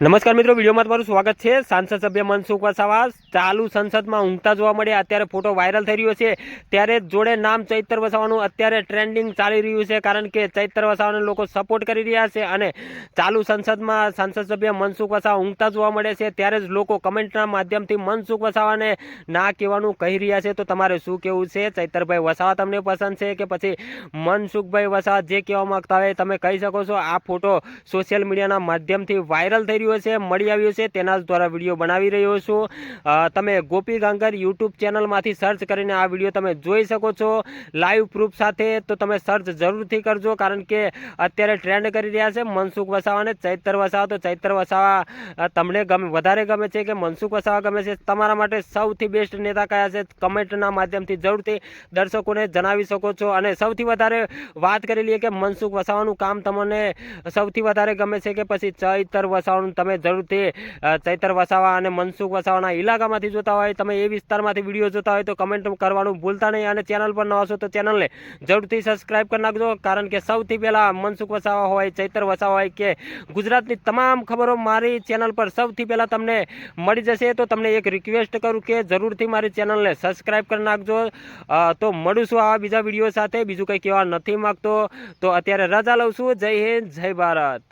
નમસ્કાર મિત્રો, વિડીયોમાં તમારું સ્વાગત છે. સાંસદ સભ્ય મનસુખ વસાવા ચાલુ સંસદમાં ઊંઘતા જોવા મળ્યા. અત્યારે ફોટો વાયરલ થઈ રહ્યો છે. ત્યારે જોડે નામ ચૈતર વસાવાનું અત્યારે ટ્રેન્ડિંગ ચાલી રહ્યું છે, કારણ કે ચૈતર વસાવાને લોકો સપોર્ટ કરી રહ્યા છે અને ચાલુ સંસદમાં સાંસદ સભ્ય મનસુખ વસાવા ઊંઘતા જોવા મળે છે. ત્યારે જ લોકો કમેન્ટના માધ્યમથી મનસુખ વસાવાને ના કહેવાનું કહી રહ્યા છે. તો તમારે શું કહેવું છે? ચૈતરભાઈ વસાવા તમને પસંદ છે કે પછી મનસુખભાઈ વસાવા જે કહેવા માગતા હોય તમે કહી શકો છો? આ ફોટો સોશિયલ મીડિયાના માધ્યમથી વાયરલ થઈ રહ્યો છે, મળી આવ્યો છે, તેના દ્વારા વીડિયો બનાવી રહ્યો છું. તમે ગોપી ગાંગર યુટ્યુબ ચેનલમાંથી સર્ચ કરીને આ વીડિયો તમે જોઈ શકો છો. લાઈવ પ્રૂફ સાથે તો તમે સર્ચ જરૂરથી કરજો, કારણ કે અત્યારે ટ્રેન્ડ કરી રહ્યા છે મનસુખ વસાવા અને ચૈતર વસાવા. તો ચૈતર વસાવા તમને ગમે, વધારે ગમે છે કે મનસુખ વસાવા ગમે છે? તમારા માટે સૌથી બેસ્ટ નેતા કયા છે? કમેન્ટના માધ્યમથી જરૂરથી દર્શકોને જણાવી શકો છો. અને સૌથી વધારે વાત કરી લઈએ કે મનસુખ વસાવાનું કામ તમને સૌથી વધારે ગમે છે કે પછી ચૈતર વસાવાનું તમે જરૂરથી ચૈતર વસાવા અને મનસુખ વસાવાના ઇલાકામાંથી જોતા હોય, તમે એ વિસ્તારમાંથી વીડિયો જોતા હોય તો કમેન્ટ કરવાનું ભૂલતા નહીં અને ચેનલ પર નવા છો તો ચેનલને જરૂરથી સબસ્ક્રાઈબ કરી નાખજો. કારણ કે સૌથી પહેલાં મનસુખ વસાવા હોય, ચૈતર વસાવા હોય કે ગુજરાતની તમામ ખબરો મારી ચેનલ પર સૌથી પહેલાં તમને મળી જશે. તો તમને એક રિક્વેસ્ટ કરું કે જરૂરથી મારી ચેનલને સબસ્ક્રાઇબ કરી નાખજો. તો મળું છું આવા બીજા વીડિયો સાથે. બીજું કંઈ કહેવા નથી માગતો. તો અત્યારે રજા લઉં છું. જય હિન્દ, જય ભારત.